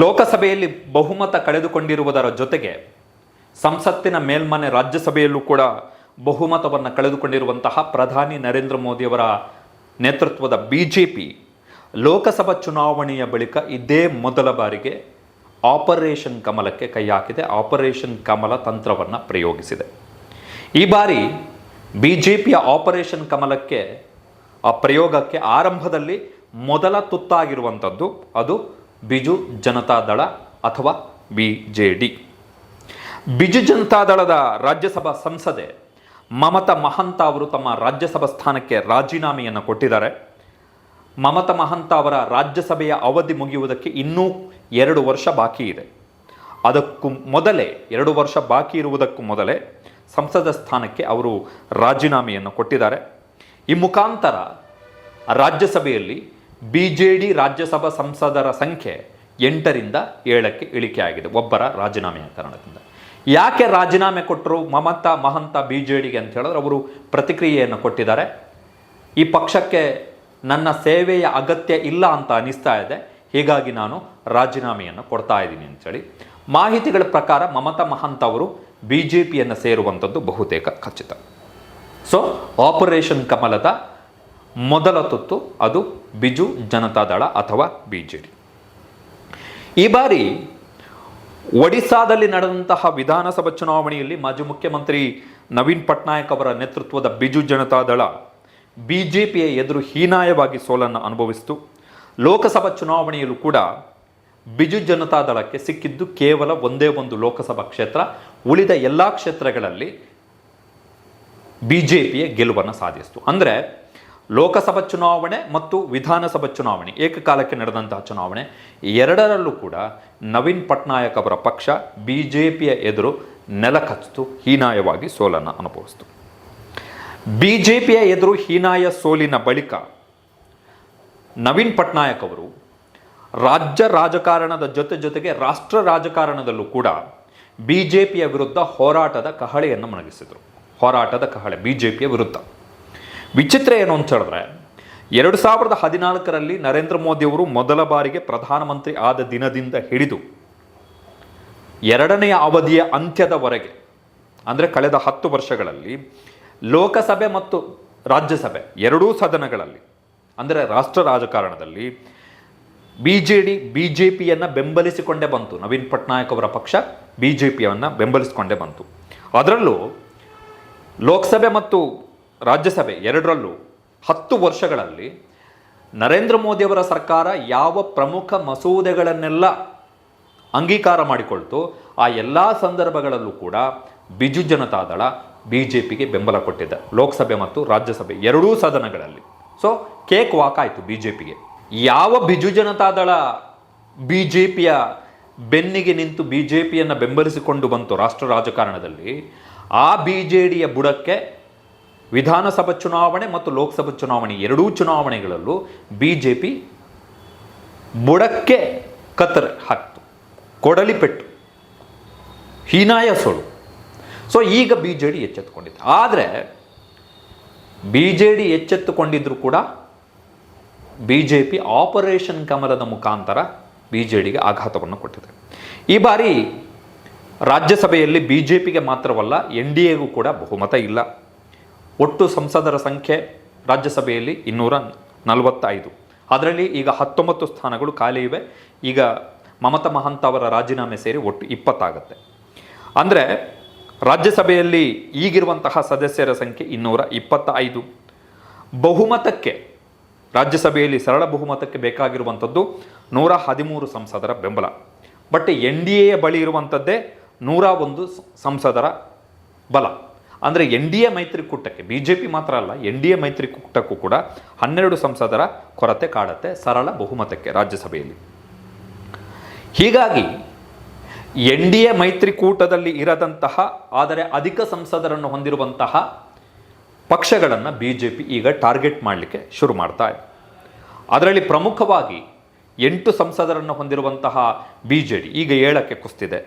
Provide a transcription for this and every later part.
ಲೋಕಸಭೆಯಲ್ಲಿ ಬಹುಮತ ಕಳೆದುಕೊಂಡಿರುವುದರ ಜೊತೆಗೆ ಸಂಸತ್ತಿನ ಮೇಲ್ಮನೆ ರಾಜ್ಯಸಭೆಯಲ್ಲೂ ಕೂಡ ಬಹುಮತವನ್ನು ಕಳೆದುಕೊಂಡಿರುವಂತಹ ಪ್ರಧಾನಿ ನರೇಂದ್ರ ಮೋದಿಯವರ ನೇತೃತ್ವದ ಬಿ ಜೆ ಪಿ ಲೋಕಸಭಾ ಚುನಾವಣೆಯ ಬಳಿಕ ಇದೇ ಮೊದಲ ಬಾರಿಗೆ ಆಪರೇಷನ್ ಕಮಲಕ್ಕೆ ಕೈ ಹಾಕಿದೆ. ಆಪರೇಷನ್ ಕಮಲ ತಂತ್ರವನ್ನು ಪ್ರಯೋಗಿಸಿದೆ. ಈ ಬಾರಿ ಬಿ ಜೆ ಪಿಯ ಆಪರೇಷನ್ ಕಮಲಕ್ಕೆ ಆ ಪ್ರಯೋಗಕ್ಕೆ ಆರಂಭದಲ್ಲಿ ಮೊದಲ ತುತ್ತಾಗಿರುವಂಥದ್ದು. ಅದು ಬಿಜು ಜನತಾದಳ ಅಥವಾ ಬಿ ಜೆ ಡಿ ಬಿಜು ಜನತಾದಳದ ರಾಜ್ಯಸಭಾ ಸಂಸದೆ ಮಮತಾ ಮಹಂತ ಅವರು ತಮ್ಮ ರಾಜ್ಯಸಭಾ ಸ್ಥಾನಕ್ಕೆ ರಾಜೀನಾಮೆಯನ್ನು ಕೊಟ್ಟಿದ್ದಾರೆ. ಮಮತಾ ಮಹಂತ ಅವರ ರಾಜ್ಯಸಭೆಯ ಅವಧಿ ಮುಗಿಯುವುದಕ್ಕೆ ಇನ್ನೂ ಎರಡು ವರ್ಷ ಬಾಕಿ ಇದೆ. ಅದಕ್ಕೂ ಮೊದಲೇ ಎರಡು ವರ್ಷ ಬಾಕಿ ಇರುವುದಕ್ಕೂ ಮೊದಲೇ ಸಂಸದ ಸ್ಥಾನಕ್ಕೆ ಅವರು ರಾಜೀನಾಮೆಯನ್ನು ಕೊಟ್ಟಿದ್ದಾರೆ. ಈ ಮುಖಾಂತರ ರಾಜ್ಯಸಭೆಯಲ್ಲಿ ಬಿ ಜೆ ಡಿ ರಾಜ್ಯಸಭಾ ಸಂಸದರ ಸಂಖ್ಯೆ ಎಂಟರಿಂದ ಏಳಕ್ಕೆ ಇಳಿಕೆ ಆಗಿದೆ ಒಬ್ಬರ ರಾಜೀನಾಮೆಯ ಕಾರಣದಿಂದ. ಯಾಕೆ ರಾಜೀನಾಮೆ ಕೊಟ್ಟರು ಮಮತಾ, ಮಹಂತ ಬಿ ಜೆ ಡಿಗೆ ಅಂತ ಹೇಳಿದ್ರೆ ಅವರು ಪ್ರತಿಕ್ರಿಯೆಯನ್ನು ಕೊಟ್ಟಿದ್ದಾರೆ. ಈ ಪಕ್ಷಕ್ಕೆ ನನ್ನ ಸೇವೆಯ ಅಗತ್ಯ ಇಲ್ಲ ಅಂತ ಅನಿಸ್ತಾ ಇದೆ. ಹೀಗಾಗಿ ನಾನು ರಾಜೀನಾಮೆಯನ್ನು ಕೊಡ್ತಾ ಇದ್ದೀನಿ ಅಂತೇಳಿ ಮಾಹಿತಿಗಳ ಪ್ರಕಾರ ಮಮತಾ, ಮಹಂತ್ ಅವರು ಬಿ ಜೆ ಪಿಯನ್ನು ಸೇರುವಂಥದ್ದು ಬಹುತೇಕ ಖಚಿತ. ಸೊ ಆಪರೇಷನ್ ಕಮಲದ ಮೊದಲ ತುತ್ತು ಅದು ಬಿಜು ಜನತಾದಳ ಅಥವಾ ಬಿ ಜೆ ಡಿ ಈ ಬಾರಿ ಒಡಿಸಾದಲ್ಲಿ ನಡೆದಂತಹ ವಿಧಾನಸಭಾ ಚುನಾವಣೆಯಲ್ಲಿ ಮಾಜಿ ಮುಖ್ಯಮಂತ್ರಿ ನವೀನ್ ಪಟ್ನಾಯಕ್ ಅವರ ನೇತೃತ್ವದ ಬಿಜು ಜನತಾದಳ ಬಿ ಜೆ ಪಿಯ ಎದುರು ಹೀನಾಯವಾಗಿ ಸೋಲನ್ನು ಅನುಭವಿಸಿತು. ಲೋಕಸಭಾ ಚುನಾವಣೆಯಲ್ಲೂ ಕೂಡ ಬಿಜು ಜನತಾದಳಕ್ಕೆ ಸಿಕ್ಕಿದ್ದು ಕೇವಲ ಒಂದೇ ಒಂದು ಲೋಕಸಭಾ ಕ್ಷೇತ್ರ. ಉಳಿದ ಎಲ್ಲ ಕ್ಷೇತ್ರಗಳಲ್ಲಿ ಬಿ ಜೆ ಪಿಯ ಗೆಲುವನ್ನು ಸಾಧಿಸಿತು. ಅಂದರೆ ಲೋಕಸಭಾ ಚುನಾವಣೆ ಮತ್ತು ವಿಧಾನಸಭಾ ಚುನಾವಣೆ, ಏಕಕಾಲಕ್ಕೆ ನಡೆದಂತಹ ಚುನಾವಣೆ, ಎರಡರಲ್ಲೂ ಕೂಡ ನವೀನ್ ಪಟ್ನಾಯಕ್ ಅವರ ಪಕ್ಷ ಬಿ ಜೆ ಪಿಯ ಎದುರು ನೆಲಕಚ್ಚಿತು, ಹೀನಾಯವಾಗಿ ಸೋಲನ್ನು ಅನುಭವಿಸಿತು. ಬಿ ಜೆ ಪಿಯ ಎದುರು ಹೀನಾಯ ಸೋಲಿನ ಬಳಿಕ ನವೀನ್ ಪಟ್ನಾಯಕ್ ಅವರು ರಾಜ್ಯ ರಾಜಕಾರಣದ ಜೊತೆ ಜೊತೆಗೆ ರಾಷ್ಟ್ರ ರಾಜಕಾರಣದಲ್ಲೂ ಕೂಡ ಬಿ ಜೆ ಪಿಯ ವಿರುದ್ಧ ಹೋರಾಟದ ಕಹಳೆಯನ್ನು ಮಣಗಿಸಿದರು. ಹೋರಾಟದ ಕಹಳೆ ಬಿ ಜೆ ಪಿಯ ವಿರುದ್ಧ. ವಿಚಿತ್ರ ಏನು ಅಂತ ಹೇಳಿದ್ರೆ, ಎರಡು ಸಾವಿರದ ಹದಿನಾಲ್ಕರಲ್ಲಿ ನರೇಂದ್ರ ಮೋದಿಯವರು ಮೊದಲ ಬಾರಿಗೆ ಪ್ರಧಾನಮಂತ್ರಿ ಆದ ದಿನದಿಂದ ಹಿಡಿದು ಎರಡನೆಯ ಅವಧಿಯ ಅಂತ್ಯದವರೆಗೆ, ಅಂದರೆ ಕಳೆದ ಹತ್ತು ವರ್ಷಗಳಲ್ಲಿ ಲೋಕಸಭೆ ಮತ್ತು ರಾಜ್ಯಸಭೆ ಎರಡೂ ಸದನಗಳಲ್ಲಿ, ಅಂದರೆ ರಾಷ್ಟ್ರ ರಾಜಕಾರಣದಲ್ಲಿ B J D B J ಪಿಯನ್ನು ಬೆಂಬಲಿಸಿಕೊಂಡೇ ಬಂತು. ನವೀನ್ ಪಟ್ನಾಯಕ್ ಅವರ ಪಕ್ಷ ಬಿ ಜೆ ಪಿಯನ್ನು ಬೆಂಬಲಿಸಿಕೊಂಡೇ ಬಂತು. ಅದರಲ್ಲೂ ಲೋಕಸಭೆ ಮತ್ತು ರಾಜ್ಯಸಭೆ ಎರಡರಲ್ಲೂ ಹತ್ತು ವರ್ಷಗಳಲ್ಲಿ ನರೇಂದ್ರ ಮೋದಿಯವರ ಸರ್ಕಾರ ಯಾವ ಪ್ರಮುಖ ಮಸೂದೆಗಳನ್ನೆಲ್ಲ ಅಂಗೀಕಾರ ಮಾಡಿಕೊಳ್ತು ಆ ಎಲ್ಲ ಸಂದರ್ಭಗಳಲ್ಲೂ ಕೂಡ ಬಿಜು ಜನತಾದಳ ಬಿ ಜೆ ಪಿಗೆ ಬೆಂಬಲ ಕೊಟ್ಟಿದ್ದ ಲೋಕಸಭೆ ಮತ್ತು ರಾಜ್ಯಸಭೆ ಎರಡೂ ಸದನಗಳಲ್ಲಿ. ಸೊ ಕೇಕ್ ವಾಕ್ ಆಯಿತು ಬಿ ಜೆ ಪಿಗೆ ಯಾವ ಬಿಜು ಜನತಾದಳ ಬಿ ಜೆ ಪಿಯ ಬೆನ್ನಿಗೆ ನಿಂತು ಬಿ ಜೆ ಪಿಯನ್ನು ಬೆಂಬಲಿಸಿಕೊಂಡು ಬಂತು ರಾಷ್ಟ್ರ ರಾಜಕಾರಣದಲ್ಲಿ, ಆ ಬಿ ಜೆ ಡಿಯ ಬುಡಕ್ಕೆ ವಿಧಾನಸಭಾ ಚುನಾವಣೆ ಮತ್ತು ಲೋಕಸಭಾ ಚುನಾವಣೆ ಎರಡೂ ಚುನಾವಣೆಗಳಲ್ಲೂ ಬಿ ಜೆ ಪಿ ಬುಡಕ್ಕೆ ಕತ್ತರೆ ಹಾಕ್ತು, ಕೊಡಲಿ ಪೆಟ್ಟು, ಹೀನಾಯ ಸೋಳು ಸೊ ಈಗ ಬಿ ಜೆ ಡಿ ಎಚ್ಚೆತ್ತುಕೊಂಡಿದೆ. ಆದರೆ ಬಿ ಜೆ ಡಿ ಎಚ್ಚೆತ್ತುಕೊಂಡಿದ್ರು ಕೂಡ ಬಿ ಜೆ ಪಿ ಆಪರೇಷನ್ ಕಮಲದ ಮುಖಾಂತರ ಬಿ ಜೆ ಡಿಗೆ ಆಘಾತವನ್ನು ಕೊಟ್ಟಿದೆ. ಈ ಬಾರಿ ರಾಜ್ಯಸಭೆಯಲ್ಲಿ ಬಿ ಜೆ ಪಿಗೆ ಮಾತ್ರವಲ್ಲ, ಎನ್ ಡಿ ಎಗೂ ಕೂಡ ಬಹುಮತ ಇಲ್ಲ. ಒಟ್ಟು ಸಂಸದರ ಸಂಖ್ಯೆ ರಾಜ್ಯಸಭೆಯಲ್ಲಿ ಇನ್ನೂರ ನಲವತ್ತೈದು. ಅದರಲ್ಲಿ ಈಗ ಹತ್ತೊಂಬತ್ತು ಸ್ಥಾನಗಳು ಖಾಲಿ ಇವೆ. ಈಗ ಮಮತಾ ಮಹಂತ ಅವರ ರಾಜೀನಾಮೆ ಸೇರಿ ಒಟ್ಟು ಇಪ್ಪತ್ತಾಗತ್ತೆ. ಅಂದರೆ ರಾಜ್ಯಸಭೆಯಲ್ಲಿ ಈಗಿರುವಂತಹ ಸದಸ್ಯರ ಸಂಖ್ಯೆ ಇನ್ನೂರ ಇಪ್ಪತ್ತ ಐದು ಬಹುಮತಕ್ಕೆ, ರಾಜ್ಯಸಭೆಯಲ್ಲಿ ಸರಳ ಬಹುಮತಕ್ಕೆ ಬೇಕಾಗಿರುವಂಥದ್ದು ನೂರ ಹದಿಮೂರು ಸಂಸದರ ಬೆಂಬಲ. ಬಟ್ ಎನ್ ಡಿ ಎಯ ಬಳಿ ಇರುವಂಥದ್ದೇ ನೂರ ಒಂದು ಸಂಸದರ ಬಲ. ಅಂದರೆ ಎನ್ ಡಿ ಎ ಮೈತ್ರಿಕೂಟಕ್ಕೆ, ಬಿ ಜೆ ಪಿ ಮಾತ್ರ ಅಲ್ಲ, ಎನ್ ಡಿ ಎ ಮೈತ್ರಿಕೂಟಕ್ಕೂ ಕೂಡ ಹನ್ನೆರಡು ಸಂಸದರ ಕೊರತೆ ಕಾಡತ್ತೆ ಸರಳ ಬಹುಮತಕ್ಕೆ ರಾಜ್ಯಸಭೆಯಲ್ಲಿ. ಹೀಗಾಗಿ ಎನ್ ಡಿ ಎ ಮೈತ್ರಿಕೂಟದಲ್ಲಿ ಇರದಂತಹ, ಆದರೆ ಅಧಿಕ ಸಂಸದರನ್ನು ಹೊಂದಿರುವಂತಹ ಪಕ್ಷಗಳನ್ನು ಬಿ ಜೆ ಪಿ ಈಗ ಟಾರ್ಗೆಟ್ ಮಾಡಲಿಕ್ಕೆ ಶುರು ಮಾಡ್ತಾ ಇದೆ. ಅದರಲ್ಲಿ ಪ್ರಮುಖವಾಗಿ ಎಂಟು ಸಂಸದರನ್ನು ಹೊಂದಿರುವಂತಹ ಬಿ ಜೆ ಡಿ ಈಗ ಏಳಕ್ಕೆ ಕುಸ್ತಿದೆ.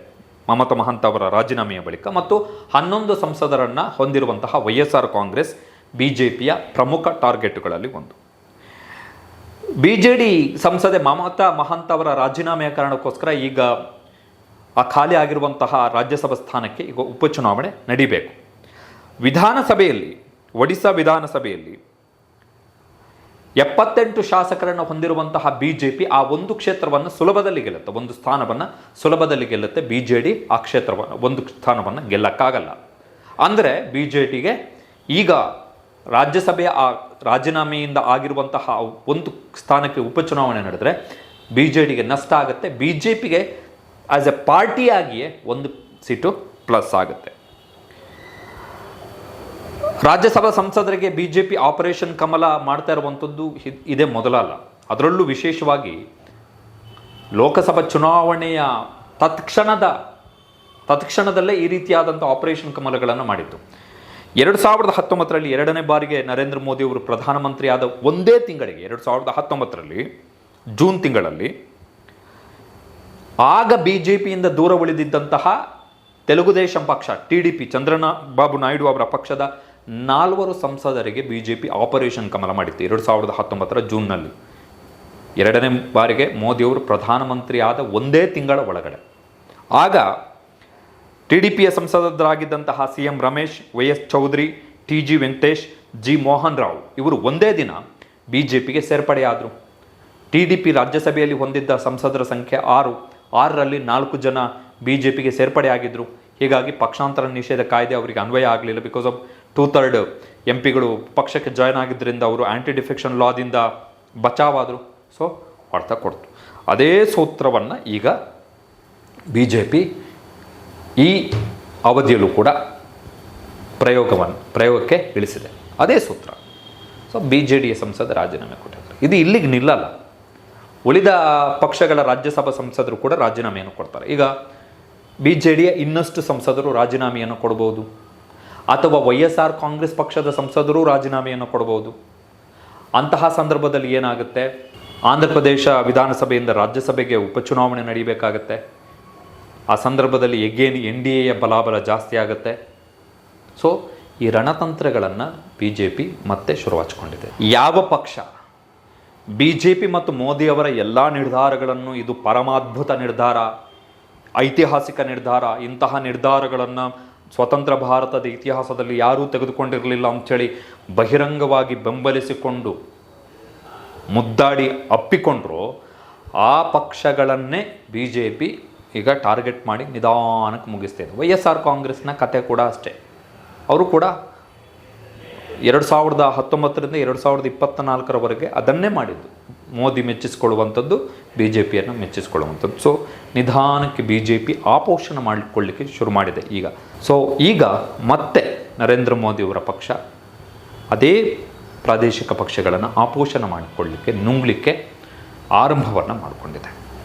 ಮಮತಾ ಮಹಂತ್ ಅವರ ರಾಜೀನಾಮೆಯ ಬಳಿಕ ಮತ್ತು ಹನ್ನೊಂದು ಸಂಸದರನ್ನು ಹೊಂದಿರುವಂತಹ ವೈ ಕಾಂಗ್ರೆಸ್, ಬಿ ಜೆ ಪಿಯ ಪ್ರಮುಖ ಟಾರ್ಗೆಟ್ಗಳಲ್ಲಿ ಒಂದು. ಬಿ ಜೆ ಡಿ ಸಂಸದೆ ಮಮತಾ ಮಹಂತ್ ಅವರ ರಾಜೀನಾಮೆಯ ಕಾರಣಕ್ಕೋಸ್ಕರ ಈಗ ಆ ಖಾಲಿ ಆಗಿರುವಂತಹ ರಾಜ್ಯಸಭಾ ಸ್ಥಾನಕ್ಕೆ ಈಗ ಉಪಚುನಾವಣೆ ನಡೀಬೇಕು. ವಿಧಾನಸಭೆಯಲ್ಲಿ, ಒಡಿಶಾ ವಿಧಾನಸಭೆಯಲ್ಲಿ ಎಪ್ಪತ್ತೆಂಟು ಶಾಸಕರನ್ನು ಹೊಂದಿರುವಂತಹ ಬಿ ಜೆ ಪಿ ಆ ಒಂದು ಕ್ಷೇತ್ರವನ್ನು ಸುಲಭದಲ್ಲಿ ಗೆಲ್ಲುತ್ತೆ. ಒಂದು ಸ್ಥಾನವನ್ನು ಸುಲಭದಲ್ಲಿ ಗೆಲ್ಲುತ್ತೆ. ಬಿ ಜೆ ಡಿ ಆ ಕ್ಷೇತ್ರವನ್ನು ಒಂದು ಸ್ಥಾನವನ್ನು ಗೆಲ್ಲಕ್ಕಾಗಲ್ಲ. ಅಂದರೆ ಬಿ ಜೆ ಟಿಗೆ ಈಗ ರಾಜ್ಯಸಭೆಯ ಆ ರಾಜೀನಾಮೆಯಿಂದ ಆಗಿರುವಂತಹ ಒಂದು ಸ್ಥಾನಕ್ಕೆ ಉಪಚುನಾವಣೆ ನಡೆದರೆ ಬಿ ಜೆ ಡಿಗೆ ನಷ್ಟ ಆಗುತ್ತೆ. ಬಿ ಜೆ ಪಿಗೆ ಆ್ಯಸ್ ಎ ಪಾರ್ಟಿಯಾಗಿಯೇ ಒಂದು ಸೀಟು ಪ್ಲಸ್ ಆಗುತ್ತೆ. ರಾಜ್ಯಸಭಾ ಸಂಸದರಿಗೆ B J P operation Kamala ಮಾಡ್ತಾ ಇರುವಂಥದ್ದು ಇದೇ ಮೊದಲ ಅಲ್ಲ ಅದರಲ್ಲೂ ವಿಶೇಷವಾಗಿ ಲೋಕಸಭಾ ಚುನಾವಣೆಯ ತತ್ಕ್ಷಣದ, ತತ್ಕ್ಷಣದಲ್ಲೇ ಈ ರೀತಿಯಾದಂಥ ಆಪರೇಷನ್ ಕಮಲಗಳನ್ನು ಮಾಡಿತ್ತು ಎರಡು ಸಾವಿರದ ಹತ್ತೊಂಬತ್ತರಲ್ಲಿ ಎರಡನೇ ಬಾರಿಗೆ ನರೇಂದ್ರ ಮೋದಿ ಅವರು ಪ್ರಧಾನಮಂತ್ರಿ ಆದ ಒಂದೇ ತಿಂಗಳಿಗೆ, ಎರಡು ಸಾವಿರದ ಹತ್ತೊಂಬತ್ತರಲ್ಲಿ, ಜೂನ್ ತಿಂಗಳಲ್ಲಿ, ಆಗ ಬಿ ಜೆ ಪಿಯಿಂದ ದೂರ ಉಳಿದಿದ್ದಂತಹ ತೆಲುಗು ದೇಶಂ ಪಕ್ಷ, ಟಿ ಡಿ ಪಿ, ಚಂದ್ರನ ಬಾಬು ನಾಯ್ಡು ಅವರ ಪಕ್ಷದ ನಾಲ್ವರು ಸಂಸದರಿಗೆ B J P operation Kamala ಮಾಡಿತ್ತು. ಎರಡು ಸಾವಿರದ ಹತ್ತೊಂಬತ್ತರ ಜೂನ್ನಲ್ಲಿ. ಎರಡನೇ ಬಾರಿಗೆ ಮೋದಿಯವರು ಪ್ರಧಾನಮಂತ್ರಿ ಆದ ಒಂದೇ ತಿಂಗಳ ಒಳಗಡೆ. ಆಗ ಟಿ ಡಿ ಪಿಯ ಸಂಸದರಾಗಿದ್ದಂತಹ C M Ramesh, Y S Chowdhary, T G Venkatesh, G Mohan Rao ಇವರು ಒಂದೇ ದಿನ ಬಿ ಜೆ ಪಿಗೆ ಸೇರ್ಪಡೆಯಾದರು. ಟಿ ಡಿ ಪಿ ರಾಜ್ಯಸಭೆಯಲ್ಲಿ ಹೊಂದಿದ್ದ ಸಂಸದರ ಸಂಖ್ಯೆ ಆರು. ಆರರಲ್ಲಿ ನಾಲ್ಕು ಜನ ಬಿ ಜೆ ಪಿಗೆ ಸೇರ್ಪಡೆಯಾಗಿದ್ದರು ಹೀಗಾಗಿ ಪಕ್ಷಾಂತರ ನಿಷೇಧ ಕಾಯ್ದೆ ಅವರಿಗೆ ಅನ್ವಯ ಆಗಲಿಲ್ಲ because of two third M ಪಿಗಳು ಪಕ್ಷಕ್ಕೆ ಜಾಯ್ನ್ ಆಗಿದ್ದರಿಂದ ಅವರು ಆ್ಯಂಟಿ ಡಿಫೆಕ್ಷನ್ ಲಾದಿಂದ ಬಚಾವಾದರು. ಸೊ ಅರ್ಥ ಕೊಡ್ತು. ಅದೇ ಸೂತ್ರವನ್ನು ಈಗ ಬಿ ಜೆ ಪಿ ಈ ಅವಧಿಯಲ್ಲೂ ಕೂಡ ಪ್ರಯೋಗವನ್ನು ಪ್ರಯೋಗಕ್ಕೆ ಇಳಿಸಿದೆ. ಅದೇ ಸೂತ್ರ. ಸೊ ಬಿ ಜೆ ಡಿಯ ಸಂಸದ ರಾಜೀನಾಮೆ ಕೊಟ್ಟಿದ್ದಾರೆ. ಇದು ಇಲ್ಲಿಗೆ ನಿಲ್ಲಲ್ಲ. ಉಳಿದ ಪಕ್ಷಗಳ ರಾಜ್ಯಸಭಾ ಸಂಸದರು ಕೂಡ ರಾಜೀನಾಮೆಯನ್ನು ಕೊಡ್ತಾರೆ. ಈಗ ಬಿ ಜೆ ಡಿಯ ಇನ್ನಷ್ಟು ಸಂಸದರು ರಾಜೀನಾಮೆಯನ್ನು ಕೊಡ್ಬೋದು. ಅಥವಾ ವೈ ಎಸ್ ಆರ್ ಕಾಂಗ್ರೆಸ್ ಪಕ್ಷದ ಸಂಸದರು ರಾಜೀನಾಮೆಯನ್ನು ಕೊಡಬಹುದು. ಅಂತಹ ಸಂದರ್ಭದಲ್ಲಿ ಏನಾಗುತ್ತೆ? ಆಂಧ್ರ ಪ್ರದೇಶ ವಿಧಾನಸಭೆಯಿಂದ ರಾಜ್ಯಸಭೆಗೆ ಉಪಚುನಾವಣೆ ನಡೀಬೇಕಾಗತ್ತೆ. ಆ ಸಂದರ್ಭದಲ್ಲಿ ಎಗೇನ್ ಎನ್ ಡಿ ಎಯ ಬಲಾಬಲ ಜಾಸ್ತಿ ಆಗುತ್ತೆ. ಸೊ ಈ ರಣತಂತ್ರಗಳನ್ನು ಬಿ ಜೆ ಪಿ ಮತ್ತೆ ಶುರು ಹಚ್ಕೊಂಡಿದೆ ಯಾವ ಪಕ್ಷ? ಬಿ ಜೆ ಪಿ ಮತ್ತು ಮೋದಿಯವರ ಎಲ್ಲ ನಿರ್ಧಾರಗಳನ್ನು, ಇದು ಪರಮಾದ್ಭುತ ನಿರ್ಧಾರ, ಐತಿಹಾಸಿಕ ನಿರ್ಧಾರ, ಇಂತಹ ನಿರ್ಧಾರಗಳನ್ನು ಸ್ವತಂತ್ರ ಭಾರತದ ಇತಿಹಾಸದಲ್ಲಿ ಯಾರೂ ತೆಗೆದುಕೊಂಡಿರಲಿಲ್ಲ ಅಂಥೇಳಿ ಬಹಿರಂಗವಾಗಿ ಬೆಂಬಲಿಸಿಕೊಂಡು ಮುದ್ದಾಡಿ ಅಪ್ಪಿಕೊಂಡ್ರು, ಆ ಪಕ್ಷಗಳನ್ನೇ ಬಿ ಜೆ ಪಿ ಈಗ ಟಾರ್ಗೆಟ್ ಮಾಡಿ ನಿಧಾನಕ್ಕೆ ಮುಗಿಸ್ತಿದೆ ವೈ ಎಸ್ ಆರ್ ಕಾಂಗ್ರೆಸ್ನ ಕತೆ ಕೂಡ ಅಷ್ಟೇ. ಅವರು ಕೂಡ ಎರಡು ಸಾವಿರದ ಹತ್ತೊಂಬತ್ತರಿಂದ ಎರಡು ಸಾವಿರದ ಇಪ್ಪತ್ತ ನಾಲ್ಕರವರೆಗೆ ಅದನ್ನೇ ಮಾಡಿದ್ದು. ಮೋದಿ ಮೆಚ್ಚಿಸ್ಕೊಳ್ಳುವಂಥದ್ದು ಬಿ ಜೆ ಪಿಯನ್ನು ಮೆಚ್ಚಿಸ್ಕೊಳ್ಳುವಂಥದ್ದು. ಸೊ ನಿಧಾನಕ್ಕೆ ಬಿ ಜೆ ಪಿ ಆಪೋಷಣ ಮಾಡಿಕೊಳ್ಳಿಕ್ಕೆ ಶುರು ಮಾಡಿದೆ ಈಗ. ಸೊ ಈಗ ಮತ್ತೆ ನರೇಂದ್ರ ಮೋದಿಯವರ ಪಕ್ಷ ಅದೇ ಪ್ರಾದೇಶಿಕ ಪಕ್ಷಗಳನ್ನು ಆಪೋಷಣ ಮಾಡಿಕೊಳ್ಳಿಕ್ಕೆ ನುಂಗ್ಲಿಕ್ಕೆ ಆರಂಭವನ್ನು ಮಾಡಿಕೊಂಡಿದೆ.